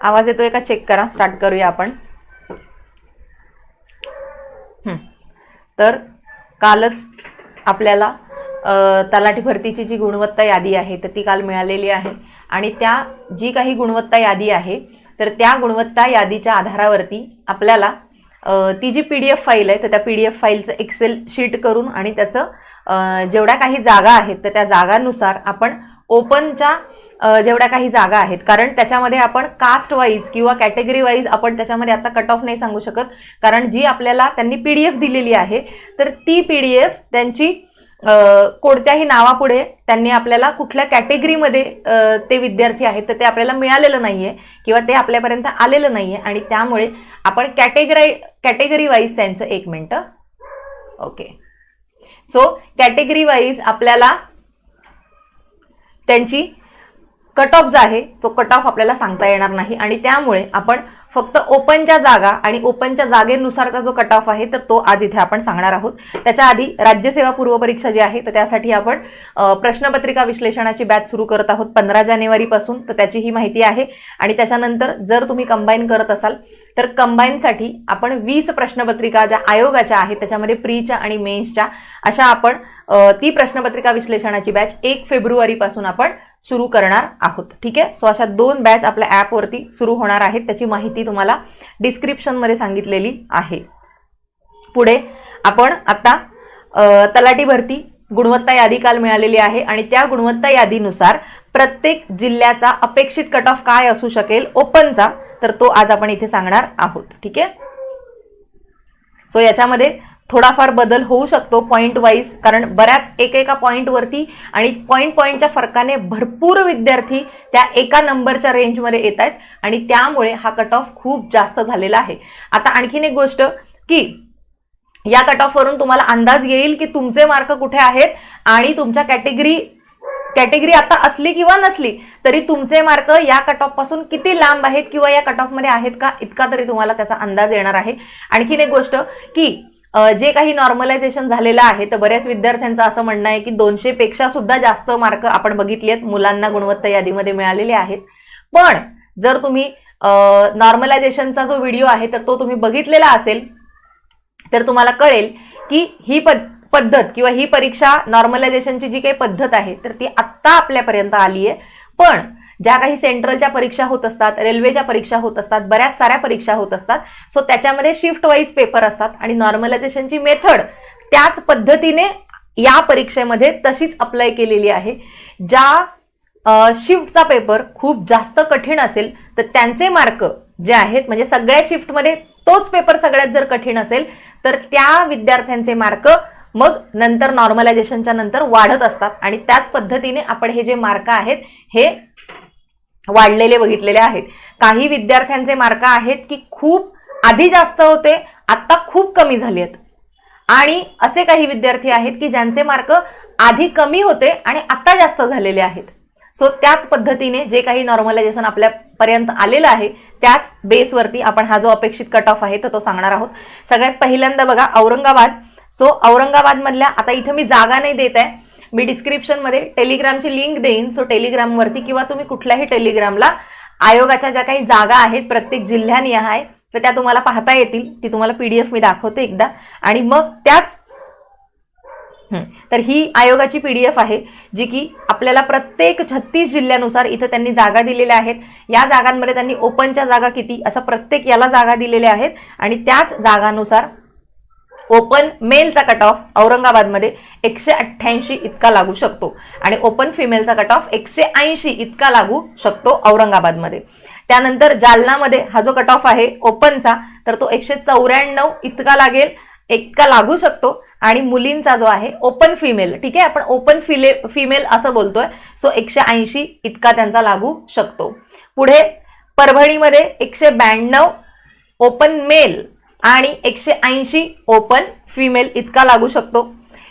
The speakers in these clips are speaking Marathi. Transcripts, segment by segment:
आवाज येतोय का? चेक करा. स्टार्ट करूया आपण. तर कालच आपल्याला तलाठी भरतीची जी गुणवत्ता यादी आहे तर ती काल मिळालेली आहे. आणि त्या जी काही गुणवत्ता यादी आहे तर त्या गुणवत्ता यादीच्या आधारावरती आपल्याला ती जी पी डी एफ फाईल आहे तर त्या पी डी एफ फाईलचं एक्सेल शीट करून आणि त्याचं जेवढ्या काही जागा आहेत तर त्या जागांनुसार आपण ओपनच्या जेवढ्या काही जागा आहेत. कारण त्याच्यामध्ये आपण कास्ट वाईज किंवा कॅटेगरी वाईज आपण त्याच्यामध्ये आता कट ऑफ नाही सांगू शकत. कारण जी आपल्याला त्यांनी पी डी एफ दिलेली आहे तर ती पी डी एफ त्यांची कोणत्याही नावापुढे त्यांनी आपल्याला कुठल्या कॅटेगरीमध्ये ते विद्यार्थी आहेत तर ते आपल्याला मिळालेलं नाही आहे किंवा ते आपल्यापर्यंत आलेलं नाही आहे आणि त्यामुळे आपण कॅटेगराई कॅटेगरी वाईज त्यांचं एक मिनटं. ओके सो कॅटेगरी वाईज आपल्याला त्यांची कट ऑफ जो आहे तो कट ऑफ आपल्याला सांगता येणार नाही. आणि त्यामुळे आपण फक्त ओपनच्या जागा आणि ओपनच्या जागेनुसारचा जो कट ऑफ आहे तर तो आज इथे आपण सांगणार आहोत. त्याच्या आधी राज्यसेवा पूर्व परीक्षा जी आहे तर त्यासाठी आपण प्रश्नपत्रिका विश्लेषणाची बॅच सुरू करत आहोत पंधरा जानेवारीपासून तर त्याची ही माहिती आहे. आणि त्याच्यानंतर जर तुम्ही कंबाईन करत असाल तर कंबाईनसाठी आपण वीस प्रश्नपत्रिका ज्या आयोगाच्या आहेत त्याच्यामध्ये प्रीच्या आणि मेन्सच्या अशा आपण ती प्रश्नपत्रिका विश्लेषणाची बॅच एक फेब्रुवारीपासून आपण सुरू करणार आहोत. ठीक आहे? सो अशा दोन बॅच आपल्या ॲपवरती सुरू होणार आहेत. त्याची माहिती तुम्हाला डिस्क्रिप्शनमध्ये सांगितलेली आहे. पुढे आपण आता तलाटी तलाठी भरती गुणवत्ता यादी काल मिळालेली आहे आणि त्या गुणवत्ता यादीनुसार प्रत्येक जिल्ह्याचा अपेक्षित कट ऑफ काय असू शकेल ओपनचा तर तो आज आपण इथे सांगणार आहोत. ठीक आहे? सो याच्यामध्ये थोडाफार बदल होऊ शकतो पॉईंट वाईज कारण बऱ्याच एकेका पॉईंटवरती आणि पॉईंट पॉईंटच्या फरकाने भरपूर विद्यार्थी त्या एका नंबरच्या रेंजमध्ये येत आहेत आणि त्यामुळे हा कट ऑफ खूप जास्त झालेला आहे. आता आणखीन एक गोष्ट की या कट ऑफवरून तुम्हाला अंदाज येईल की तुमचे मार्क कुठे आहेत आणि तुमच्या कॅटेगरी कॅटेगरी आता असली किंवा नसली तरी तुमचे मार्क या कट ऑफपासून किती लांब आहेत किंवा या कट ऑफमध्ये आहेत का इतका तरी तुम्हाला त्याचा अंदाज येणार आहे. आणखीन एक गोष्ट की जे काही नॉर्मलायझेशन झालेलं आहे तर बऱ्याच विद्यार्थ्यांचं असं म्हणणं आहे की दोनशे पेक्षा सुद्धा जास्त मार्क आपण बघितले आहेत मुलांना गुणवत्ता यादीमध्ये मिळालेले आहेत. पण जर तुम्ही नॉर्मलायझेशनचा जो व्हिडिओ आहे तर तो तुम्ही बघितलेला असेल तर तुम्हाला कळेल की ही पद पद्धत किंवा ही परीक्षा नॉर्मलायझेशनची जी काही पद्धत आहे तर ती आत्ता आपल्यापर्यंत आली आहे पण ज्या काही सेंट्रलच्या परीक्षा होत असतात रेल्वेच्या परीक्षा होत असतात बऱ्याच साऱ्या परीक्षा होत असतात. सो त्याच्यामध्ये शिफ्ट वाईज पेपर असतात आणि नॉर्मलायझेशनची मेथड त्याच पद्धतीने या परीक्षेमध्ये तशीच अप्लाय केलेली आहे. ज्या शिफ्टचा पेपर खूप जास्त कठीण असेल तर त्यांचे मार्क जे आहेत म्हणजे सगळ्या शिफ्टमध्ये तोच पेपर सगळ्यात जर कठीण असेल तर त्या विद्यार्थ्यांचे मार्क मग नंतर नॉर्मलायझेशनच्या नंतर वाढत असतात. आणि त्याच पद्धतीने आपण हे जे मार्क आहेत हे वाढलेले बघितलेले आहेत. काही विद्यार्थ्यांचे मार्क आहेत की खूप आधी जास्त होते आता खूप कमी झाले आहेत. आणि असे काही विद्यार्थी आहेत की ज्यांचे मार्क आधी कमी होते आणि आत्ता जास्त झालेले आहेत. सो त्याच पद्धतीने जे काही नॉर्मलायझेशन आपल्यापर्यंत आलेलं आहे त्याच बेसवरती आपण हा जो अपेक्षित कट ऑफ आहे तर तो सांगणार आहोत. सगळ्यात पहिल्यांदा बघा औरंगाबाद. सो औरंगाबादमधल्या आता इथं मी जागा नाही देत आहे मी डिस्क्रिप्शनमध्ये टेलिग्रामची लिंक देईन. सो टेलिग्रामवरती किंवा तुम्ही कुठल्याही टेलिग्रामला आयोगाच्या ज्या काही जागा आहेत प्रत्येक जिल्ह्यानी आहे तर त्या तुम्हाला पाहता येतील. ती तुम्हाला पीडीएफ मी दाखवते एकदा. आणि मग त्याच तर ही आयोगाची पीडीएफ आहे जी की आपल्याला प्रत्येक छत्तीस जिल्ह्यानुसार इथं त्यांनी जागा दिलेल्या आहेत. या जागांमध्ये त्यांनी ओपनच्या जागा किती असं प्रत्येक याला जागा दिलेल्या आहेत. आणि त्याच जागानुसार ओपन मेलचा कट ऑफ औरंगाबादमध्ये एकशे अठ्ठ्याऐंशी इतका लागू शकतो. आणि ओपन फिमेलचा कट ऑफ एकशे ऐंशी इतका लागू शकतो औरंगाबादमध्ये. त्यानंतर जालनामध्ये हा जो कट ऑफ आहे ओपनचा तर तो एकशे चौऱ्याण्णव इतका लागेल इतका लागू शकतो. आणि मुलींचा जो आहे ओपन फिमेल ठीक आहे? आपण ओपन फिले फिमेल असं बोलतोय सो एकशे ऐंशी इतका त्यांचा लागू शकतो. पुढे परभणीमध्ये एकशे ब्याण्णव ओपन मेल आणि एकशे ऐंशी ओपन फिमेल इतका लागू शकतो.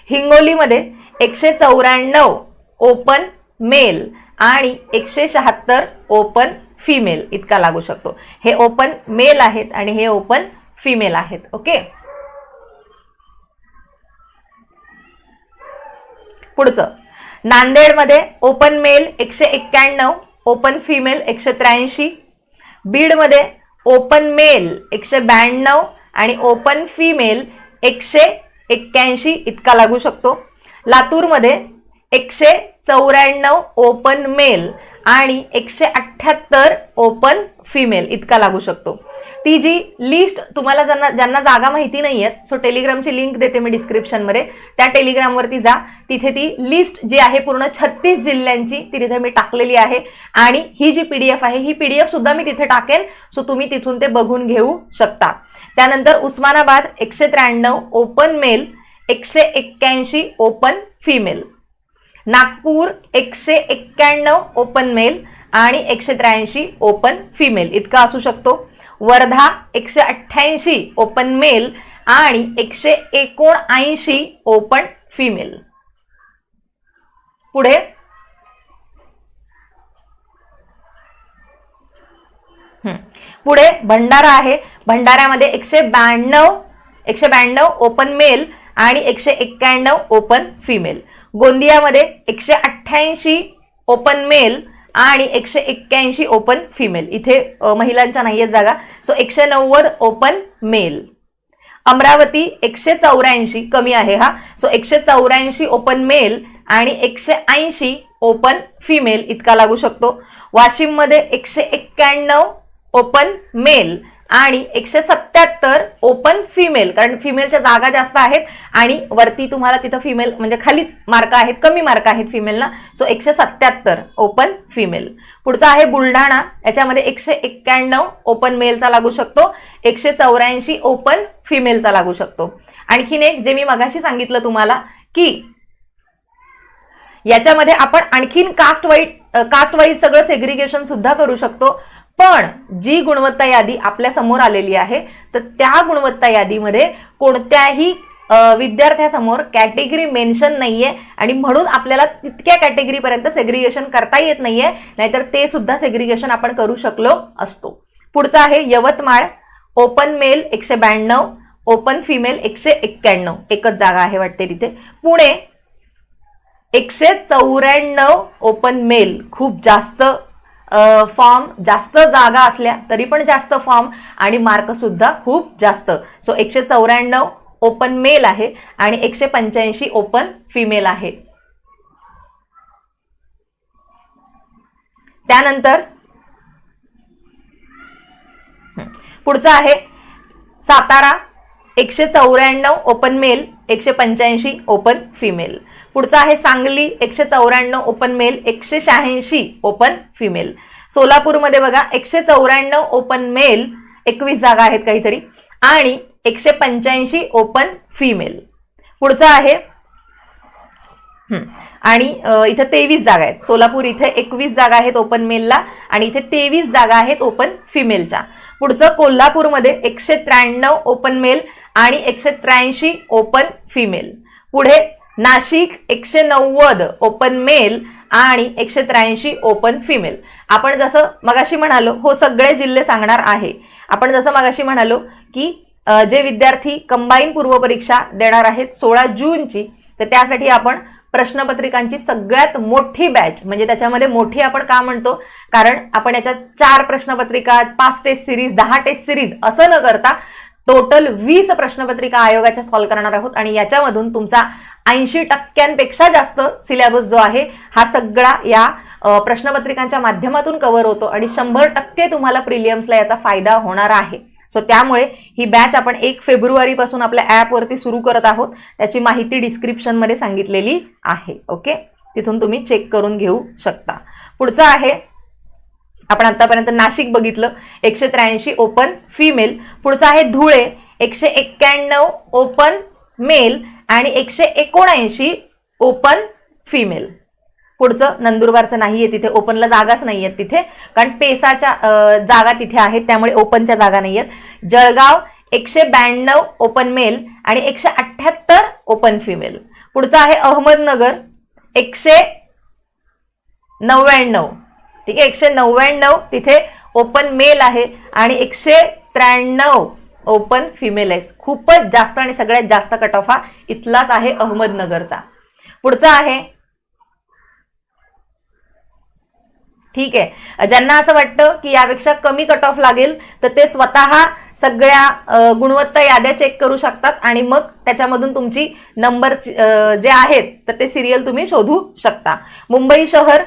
हिंगोलीमध्ये एकशे चौऱ्याण्णव ओपन मेल आणि एकशे शहात्तर ओपन फिमेल इतका लागू शकतो. हे ओपन मेल आहेत आणि हे ओपन फिमेल आहेत ओके? पुढचं. नांदेडमध्ये ओपन मेल एकशे एक्क्याण्णव ओपन फिमेल एकशे त्र्याऐंशी. बीडमध्ये ओपन मेल एकशे ब्याण्णव आणि ओपन फीमेल एकशे एक्क्याऐंशी इतका लागू शकतो. लातूरमध्ये एकशे चौऱ्याण्णव ओपन मेल आणि एकशे अठ्ठ्याहत्तर ओपन फिमेल इतका लागू शकतो. ती जी लिस्ट तुम्हाला ज्यांना ज्यांना जागा माहिती नाही आहेत सो टेलिग्रामची लिंक देते मी डिस्क्रिप्शनमध्ये त्या टेलिग्रामवरती जा. तिथे ती लिस्ट जी आहे पूर्ण छत्तीस जिल्ह्यांची ती तिथे मी टाकलेली आहे. आणि ही जी पीडीएफ आहे ही पीडीएफ सुद्धा मी तिथे टाकेन सो तुम्ही तिथून ते बघून घेऊ शकता. त्यानंतर उस्मानाबाद एकशे त्र्याण्णव ओपन मेल एकशे एक्क्याऐंशी ओपन फिमेल नागपूर एकशे एक्क्याण्णव ओपन मेल आणि एकशे त्र्याऐंशी ओपन फिमेल इतका असू शकतो. वर्धा एकशे अठ्ठ्याऐंशी ओपन मेल आणि एकशे एकोणऐंशी ओपन फिमेल पुढे. हम्म. पुढे भंडारा आहे. भंडाऱ्यामध्ये एकशे ब्याण्णव एकशे ब्याण्णव ओपन मेल आणि एकशे एक्क्याण्णव ओपन फिमेल गोंदियामध्ये एकशे अठ्ठ्याऐंशी ओपन मेल आणि एकशे एक्क्याऐंशी ओपन फिमेल इथे महिलांच्या नाही आहेत जागा. सो एकशे नव्वद ओपन मेल अमरावती एकशे चौऱ्याऐंशी कमी आहे हा. सो एकशे चौऱ्याऐंशी ओपन मेल आणि एकशे ऐंशी ओपन फिमेल इतका लागू शकतो. वाशिममध्ये एकशे एक्क्याण्णव ओपन मेल आणि एकशे सत्याहत्तर ओपन फिमेल कारण फिमेलच्या जागा जास्त आहेत आणि वरती तुम्हाला तिथं फिमेल म्हणजे खालीच मार्क आहेत कमी मार्क आहेत फिमेलना सो एकशे सत्याहत्तर ओपन फिमेल पुढचा आहे बुलढाणा. याच्यामध्ये एकशे एक्क्याण्णव ओपन मेलचा लागू शकतो. एकशे चौऱ्याऐंशी ओपन फिमेलचा लागू शकतो. आणखीन एक जे मी मगाशी सांगितलं तुम्हाला की याच्यामध्ये आपण आणखीन कास्ट वाईज कास्ट वाईज सगळं सेग्रिगेशन सुद्धा करू शकतो. पण जी गुणवत्ता यादी आपल्यासमोर आलेली आहे तर त्या गुणवत्ता यादीमध्ये कोणत्याही विद्यार्थ्यासमोर कॅटेगरी मेन्शन नाहीये आणि म्हणून आपल्याला तितक्या कॅटेगरीपर्यंत सेग्रिगेशन करता येत नाहीये नाहीतर ते सुद्धा सेग्रिगेशन आपण करू शकलो असतो. पुढचं आहे यवतमाळ ओपन मेल एकशे ब्याण्णव ओपन फिमेल एकशे एक्क्याण्णव. एकच जागा आहे वाटते तिथे. पुणे एकशे चौऱ्याण्णव ओपन मेल खूप जास्त फॉर्म जास्त जागा असल्या तरी पण जास्त फॉर्म आणि मार्क सुद्धा खूप जास्त. सो एकशे चौऱ्याण्णव ओपन मेल आहे आणि एकशे पंच्याऐंशी ओपन फिमेल आहे. त्यानंतर पुढचं आहे सातारा एकशे चौऱ्याण्णव ओपन मेल एकशे पंच्याऐंशी ओपन फिमेल पुढचं आहे सांगली एकशे चौऱ्याण्णव ओपन मेल एकशे शहाऐंशी ओपन फिमेल सोलापूरमध्ये बघा एकशे चौऱ्याण्णव ओपन मेल एकवीस जागा आहेत काहीतरी आणि एकशे पंच्याऐंशी ओपन फिमेल पुढचं आहे आणि इथे तेवीस जागा आहेत. सोलापूर इथे एकवीस जागा आहेत ओपन मेलला आणि इथे तेवीस जागा आहेत ओपन फिमेलच्या पुढचं कोल्हापूरमध्ये एकशे त्र्याण्णव ओपन मेल आणि एकशे त्र्याऐंशी ओपन फिमेल पुढे नाशिक एकशे नव्वद ओपन मेल आणि एकशे त्र्याऐंशी ओपन फिमेल आपण जसं मगाशी म्हणालो हो सगळे जिल्हे सांगणार आहे. आपण जसं मगाशी म्हणालो की जे विद्यार्थी कंबाईन पूर्वपरीक्षा देणार आहेत सोळा जूनची तर त्यासाठी आपण प्रश्नपत्रिकांची सगळ्यात मोठी बॅच म्हणजे त्याच्यामध्ये मोठी आपण का म्हणतो? कारण आपण याच्यात चार प्रश्नपत्रिका पाच टेस्ट सिरीज दहा टेस्ट सिरीज असं न करता टोटल वीस प्रश्नपत्रिका आयोगाच्या सॉल्व्ह करणार आहोत आणि याच्यामधून तुमचा ऐंशी टक्क्यांपेक्षा जास्त सिलेबस जो आहे हा सगळा या प्रश्नपत्रिकांच्या माध्यमातून कव्हर होतो आणि शंभर टक्के तुम्हाला प्रिलियम्सला याचा फायदा होणार आहे. सो त्यामुळे ही बॅच आपण एक फेब्रुवारी पासून आपल्या ॲपवरती सुरू करत आहोत. त्याची माहिती डिस्क्रिप्शनमध्ये सांगितलेली आहे. ओके तिथून तुम्ही चेक करून घेऊ शकता. पुढचं आहे आपण आतापर्यंत नाशिक बघितलं. एकशे त्र्याऐंशी ओपन फिमेल पुढचं आहे धुळे. एकशे एक्क्याण्णव ओपन मेल आणि एकशे एकोणऐंशी ओपन फिमेल पुढचं नंदुरबारचं नाहीये तिथे. ओपनला जागाच नाही आहेत तिथे. कारण पेसाच्या जागा तिथे आहेत. त्यामुळे ओपनच्या जागा नाही आहेत जळगाव एकशे ब्याण्णव ओपन मेल आणि एकशे अठ्ठ्याहत्तर ओपन फिमेल पुढचं आहे अहमदनगर. एकशे नव्याण्णव. ठीक आहे? एकशे नव्याण्णव तिथे ओपन मेल आहे आणि एकशे त्र्याण्णव ओपन फिमेल आहे. खूपच जास्त आणि सगळ्यात जास्त कट ऑफ हा इथलाच आहे अहमदनगरचा. पुढचा आहे. ठीक आहे. ज्यांना असं वाटतं की यापेक्षा कमी कट ऑफ लागेल तर ते स्वतः सगळ्या गुणवत्ता याद्या चेक करू शकतात आणि मग त्याच्यामधून तुमची नंबर जे आहेत तर ते सिरियल तुम्ही शोधू शकता. मुंबई शहर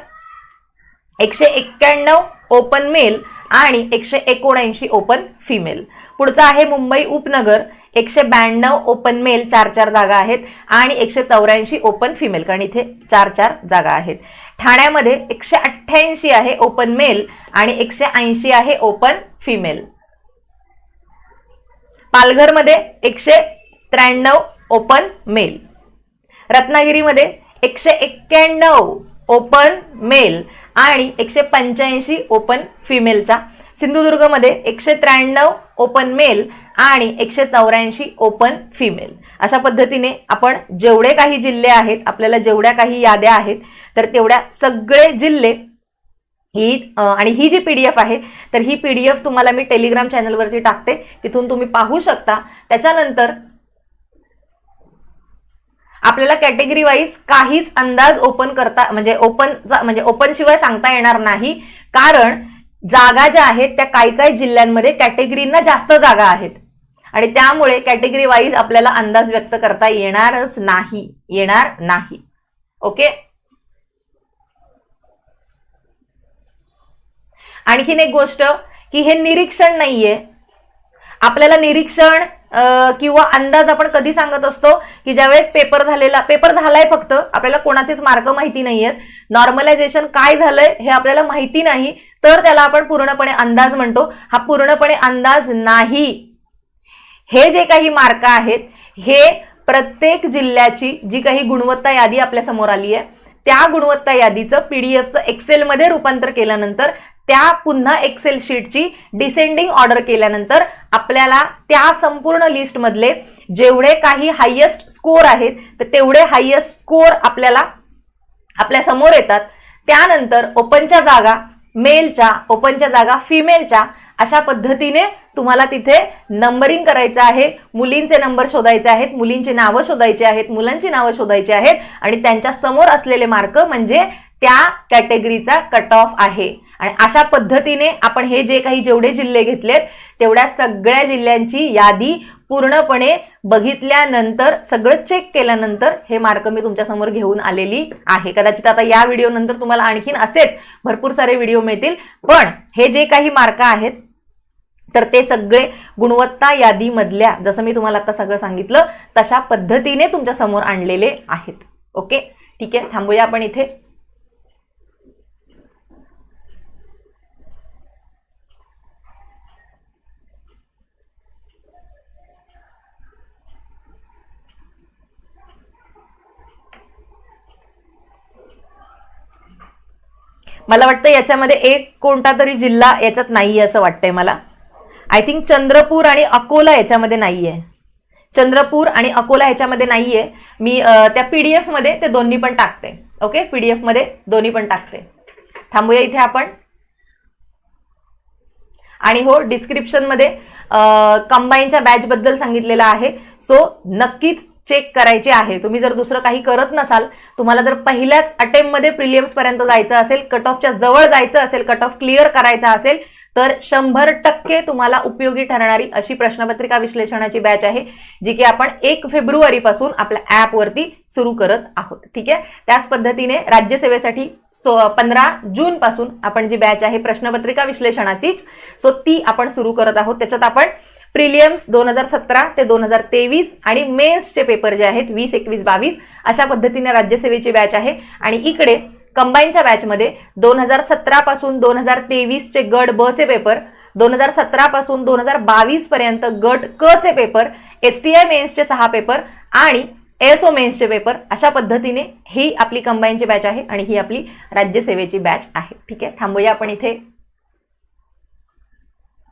एकशे एक्क्याण्णव ओपन मेल आणि एकशे एकोणऐंशी ओपन फिमेल पुढचं आहे मुंबई उपनगर. एकशे ब्याण्णव ओपन मेल चार चार जागा आहेत आणि एकशे चौऱ्याऐंशी ओपन फिमेल कारण इथे चार चार जागा आहेत. ठाण्यामध्ये एकशे अठ्ठ्याऐंशी आहे ओपन मेल आणि एकशे ऐंशी आहे ओपन फिमेल पालघरमध्ये एकशे त्र्याण्णव ओपन मेल रत्नागिरीमध्ये एकशे एक्क्याण्णव ओपन मेल आणि एकशे पंच्याऐंशी ओपन फिमेलच्या सिंधुदुर्गमध्ये एकशे त्र्याण्णव ओपन मेल आणि एकशे चौऱ्याऐंशी ओपन फिमेल अशा पद्धतीने आपण जेवढे काही जिल्हे आहेत आपल्याला जेवढ्या काही याद्या आहेत तर तेवढ्या सगळे जिल्हे ही आणि ही जी पी डी एफ आहे तर ही पी डी एफ तुम्हाला मी टेलिग्राम चॅनलवरती टाकते. तिथून तुम्ही पाहू शकता. त्याच्यानंतर आपल्याला कॅटेगरी वाईज काहीच अंदाज ओपन करता म्हणजे ओपन म्हणजे ओपन शिवाय सांगता येणार नाही. कारण जागा ज्या आहेत त्या काही काही जिल्ह्यांमध्ये कॅटेगरींना जास्त जागा आहेत. आणि त्यामुळे कॅटेगरी वाईज आपल्याला अंदाज व्यक्त करता येणारच नाही येणार नाही. ओके आणखीन एक गोष्ट की हे निरीक्षण नाहीये. आपल्याला निरीक्षण किंवा अंदाज आपण कधी सांगत असतो की ज्यावेळेस पेपर झालेला पेपर झालाय फक्त आपल्याला कोणाचेच मार्क माहिती नाहीयेत. नॉर्मलायझेशन काय झालंय हे आपल्याला माहिती नाही तर त्याला आपण पूर्णपणे अंदाज म्हणतो. हा पूर्णपणे अंदाज नाही. हे जे काही मार्क आहेत हे प्रत्येक जिल्ह्याची जी काही गुणवत्ता यादी आपल्यासमोर आली आहे त्या गुणवत्ता यादीचं पीडीएफचं एक्सेलमध्ये रूपांतर केल्यानंतर त्या पुन्हा एक्सेल शीटची डिसेंडिंग ऑर्डर केल्यानंतर आपल्याला त्या संपूर्ण लिस्टमधले जेवढे काही हायेस्ट स्कोर आहेत तर तेवढे हायेस्ट स्कोर आपल्याला आपल्यासमोर येतात. त्यानंतर ओपनच्या जागा मेलच्या ओपनच्या जागा फिमेलच्या अशा पद्धतीने तुम्हाला तिथे नंबरिंग करायचं आहे मुलींचे नंबर शोधायचे आहेत मुलींची नावं शोधायची आहेत मुलांची नावं शोधायची आहेत आणि त्यांच्यासमोर असलेले मार्क म्हणजे त्या कॅटेगरीचा कट ऑफ आहे. आणि अशा पद्धतीने आपण हे जे काही जेवढे जिल्हे घेतलेत तेवढ्या सगळ्या जिल्ह्यांची यादी पूर्णपणे बघितल्यानंतर सगळं चेक केल्यानंतर हे मार्क मी तुमच्यासमोर घेऊन आलेली आहे. कदाचित आता या व्हिडिओ नंतर तुम्हाला आणखीन असेच भरपूर सारे व्हिडिओ मिळतील. पण हे जे काही मार्क आहेत तर ते सगळे गुणवत्ता यादीमधल्या जसं मी तुम्हाला आता सगळं सांगितलं तशा पद्धतीने तुमच्यासमोर आणलेले आहेत. ओके? ठीक आहे थांबूया आपण इथे. मला वाटतं याच्यामध्ये एक कोणता तरी जिल्हा याच्यात नाहीये असं वाटतंय मला. आय थिंक चंद्रपूर आणि अकोला याच्यामध्ये नाहीये. चंद्रपूर आणि अकोला ह्याच्यामध्ये नाहीये. मी त्या त्या डी एफमध्ये ते दोन्ही पण टाकते. ओके पी डी एफमध्ये दोन्ही पण टाकते. थांबूया इथे आपण. आणि हो डिस्क्रिप्शनमध्ये कंबाईनच्या बॅच बद्दल सांगितलेलं आहे. सो नक्कीच चेक करायची आहे. तुम्ही जर दुसरं काही करत नसाल तुम्हाला जर पहिल्याच अटेम्पमध्ये प्रिलियम्सपर्यंत प्रिलियम्स पर्यंत जायचं असेल कट ऑफच्या जवळ जायचं असेल कट ऑफ क्लिअर करायचा असेल तर शंभर टक्के तुम्हाला उपयोगी ठरणारी अशी प्रश्नपत्रिका विश्लेषणाची बॅच आहे जी की आपण एक फेब्रुवारी पासून आपल्या ऍपवरती सुरू करत आहोत. ठीक आहे? त्याच पद्धतीने राज्यसेवेसाठी सो पंधरा जून पासून आपण जी बॅच आहे प्रश्नपत्रिका विश्लेषणाचीच सो ती आपण सुरू करत आहोत. त्याच्यात आपण प्रिलियम्स दोन हजार सतरा ते दोन हजार तेवीस आणि मेन्सचे पेपर जे आहेत वीस एकवीस बावीस अशा पद्धतीने राज्यसेवेची बॅच आहे. आणि इकडे कंबाईनच्या बॅचमध्ये दोन हजार सतरा पासून दोन हजार तेवीसचे गट ब चे पेपर दोन हजार सतरा पासून दोन हजार बावीस पर्यंत गट क चे पेपर एस टी आय मेन्सचे सहा पेपर आणि एस ओ मेन्सचे पेपर अशा पद्धतीने ही आपली कंबाईनची बॅच आहे आणि ही आपली राज्यसेवेची बॅच आहे. ठीक आहे थांबूया आपण इथे.